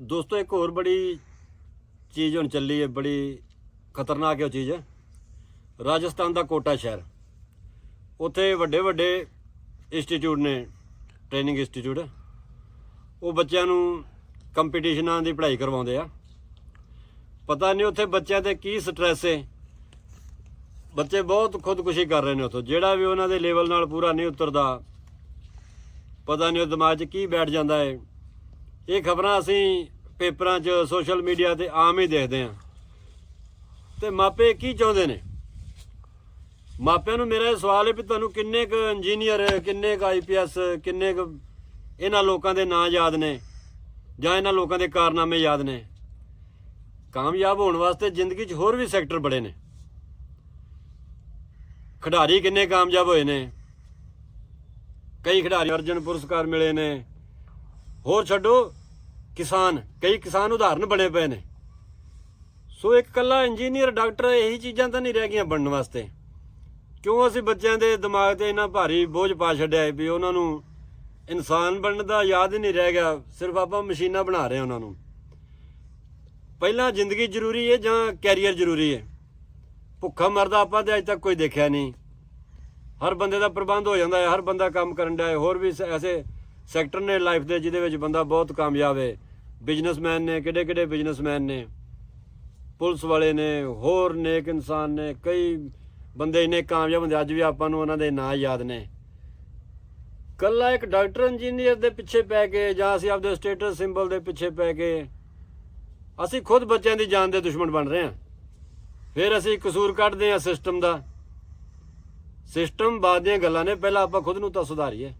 ਦੋਸਤੋ, ਇੱਕ ਹੋਰ ਬੜੀ ਚੀਜ਼ ਹੁਣ ਚੱਲੀ ਹੈ, ਬੜੀ ਖਤਰਨਾਕ ਹੈ ਉਹ ਚੀਜ਼। ਰਾਜਸਥਾਨ ਦਾ ਕੋਟਾ ਸ਼ਹਿਰ। ਉੱਥੇ ਵੱਡੇ ਵੱਡੇ ਇੰਸਟੀਚਿਊਟ ਨੇ, ਟ੍ਰੇਨਿੰਗ ਇੰਸਟੀਚਿਊਟ। ਉਹ ਬੱਚਿਆਂ ਨੂੰ ਕੰਪੀਟੀਸ਼ਨਾਂ ਦੀ ਪੜ੍ਹਾਈ ਕਰਵਾਉਂਦੇ ਆ। ਪਤਾ ਨਹੀਂ ਉੱਥੇ ਬੱਚਿਆਂ ਤੇ ਕੀ ਸਟ੍ਰੈਸ ਹੈ। ਬੱਚੇ ਬਹੁਤ ਖੁਦਕੁਸ਼ੀ ਕਰ ਰਹੇ ਨੇ ਉੱਥੋਂ। ਜਿਹੜਾ ਵੀ ਉਹਨਾਂ ਦੇ ਲੈਵਲ ਨਾਲ ਪੂਰਾ ਨਹੀਂ ਉਤਰਦਾ, ਪਤਾ ਨਹੀਂ ਉਹ ਦਿਮਾਗ 'ਚ ਕੀ ਬੈਠ ਜਾਂਦਾ ਹੈ। ਇਹ ਖਬਰਾਂ ਅਸੀਂ ਪੇਪਰਾਂ 'ਚ ਸੋਸ਼ਲ ਮੀਡੀਆ ਤੇ ਆਮ ਹੀ ਦੇਖਦੇ ਹਾਂ। ਤੇ ਮਾਪੇ ਕੀ ਚਾਹੁੰਦੇ ਨੇ? ਮਾਪਿਆਂ ਨੂੰ ਮੇਰਾ ਇਹ ਸਵਾਲ ਹੈ ਵੀ ਤੁਹਾਨੂੰ ਕਿੰਨੇ ਕੁ ਇੰਜੀਨੀਅਰ ਕਿੰਨੇ ਕੁ ਆਈਪੀਐਸ ਕਿੰਨੇ ਕੁ ਇਹਨਾਂ ਲੋਕਾਂ ਦੇ ਨਾਂ ਯਾਦ ਨੇ ਜਾਂ ਇਹਨਾਂ ਲੋਕਾਂ ਦੇ ਕਾਰਨਾਮੇ ਯਾਦ ਨੇ? ਕਾਮਯਾਬ ਹੋਣ ਵਾਸਤੇ ਜ਼ਿੰਦਗੀ 'ਚ ਹੋਰ ਵੀ ਸੈਕਟਰ ਬੜੇ ਨੇ। ਖਿਡਾਰੀ ਕਿੰਨੇ ਕਾਮਯਾਬ ਹੋਏ ਨੇ? ਕਈ ਖਿਡਾਰੀ ਅਰਜਨ ਪੁਰਸਕਾਰ ਮਿਲੇ ਨੇ। ਹੋਰ ਛੱਡੋ। ਕਿਸਾਨ, ਕਈ ਕਿਸਾਨ ਉਦਾਹਰਨ ਬਣੇ ਪਏ ਨੇ। ਸੋ ਇੱਕ ਕੱਲਾ ਇੰਜੀਨੀਅਰ ਡਾਕਟਰ ਇਹੀ ਚੀਜ਼ਾਂ ਤਾਂ ਨਹੀਂ ਰਹਿ ਗਈਆਂ ਬਣਨ ਵਾਸਤੇ। ਕਿਉਂ ਅਸੀਂ ਬੱਚਿਆਂ ਦੇ ਦਿਮਾਗ ਤੇ ਇੰਨਾ ਭਾਰੀ ਬੋਝ ਪਾ ਛੱਡਿਆ ਹੈ ਵੀ ਉਹਨਾਂ ਨੂੰ ਇਨਸਾਨ ਬਣਨ ਦਾ ਯਾਦ ਹੀ ਨਹੀਂ ਰਹਿ ਗਿਆ, ਸਿਰਫ ਆਪਾਂ ਮਸ਼ੀਨਾਂ ਬਣਾ ਰਹੇ ਹਾਂ ਉਹਨਾਂ ਨੂੰ। ਪਹਿਲਾਂ ਜ਼ਿੰਦਗੀ ਜ਼ਰੂਰੀ ਹੈ ਜਾਂ ਕੈਰੀਅਰ ਜ਼ਰੂਰੀ ਹੈ? ਭੁੱਖਾ ਮਰਦਾ ਆਪਾਂ ਤੇ ਅਜੇ ਤੱਕ ਕੋਈ ਦੇਖਿਆ ਨਹੀਂ। ਹਰ ਬੰਦੇ ਦਾ ਪ੍ਰਬੰਧ ਹੋ ਜਾਂਦਾ ਹੈ, ਹਰ ਬੰਦਾ ਕੰਮ ਕਰਨ ਦਾ ਹੈ। ਹੋਰ ਵੀ ਐਸੇ ਸੈਕਟਰ ਨੇ ਲਾਈਫ ਦੇ ਜਿਹਦੇ ਵਿੱਚ ਬੰਦਾ ਬਹੁਤ ਕਾਮਯਾਬ ਹੈ। ਬਿਜ਼ਨਸਮੈਨ ਨੇ, ਕਿਹੜੇ ਕਿਹੜੇ ਬਿਜ਼ਨਸਮੈਨ ਨੇ? ਪੁਲਿਸ ਵਾਲੇ ਨੇ, ਹੋਰ ਨੇਕ ਇਨਸਾਨ ਨੇ, ਕਈ ਬੰਦੇ ਇੰਨੇ ਕਾਮਯਾਬ ਹੁੰਦੇ, ਅੱਜ ਵੀ ਆਪਾਂ ਨੂੰ ਉਹਨਾਂ ਦੇ ਨਾਂ ਯਾਦ ਨੇ। ਕੱਲਾ ਇੱਕ ਡਾਕਟਰ ਇੰਜੀਨੀਅਰ ਦੇ ਪਿੱਛੇ ਪੈ ਕੇ ਜਾਂ ਅਸੀਂ ਆਪਦੇ ਸਟੇਟਸ ਸਿੰਬਲ ਦੇ ਪਿੱਛੇ ਪੈ ਕੇ ਅਸੀਂ ਖੁਦ ਬੱਚਿਆਂ ਦੀ ਜਾਨ ਦੇ ਦੁਸ਼ਮਣ ਬਣ ਰਹੇ ਹਾਂ। ਫਿਰ ਅਸੀਂ ਕਸੂਰ ਕੱਢਦੇ ਹਾਂ ਸਿਸਟਮ ਦਾ। ਸਿਸਟਮ ਬਾਅਦ ਦੀਆਂ ਗੱਲਾਂ ਨੇ, ਪਹਿਲਾਂ ਆਪਾਂ ਖੁਦ ਨੂੰ ਤਾਂ ਸੁਧਾਰੀਏ।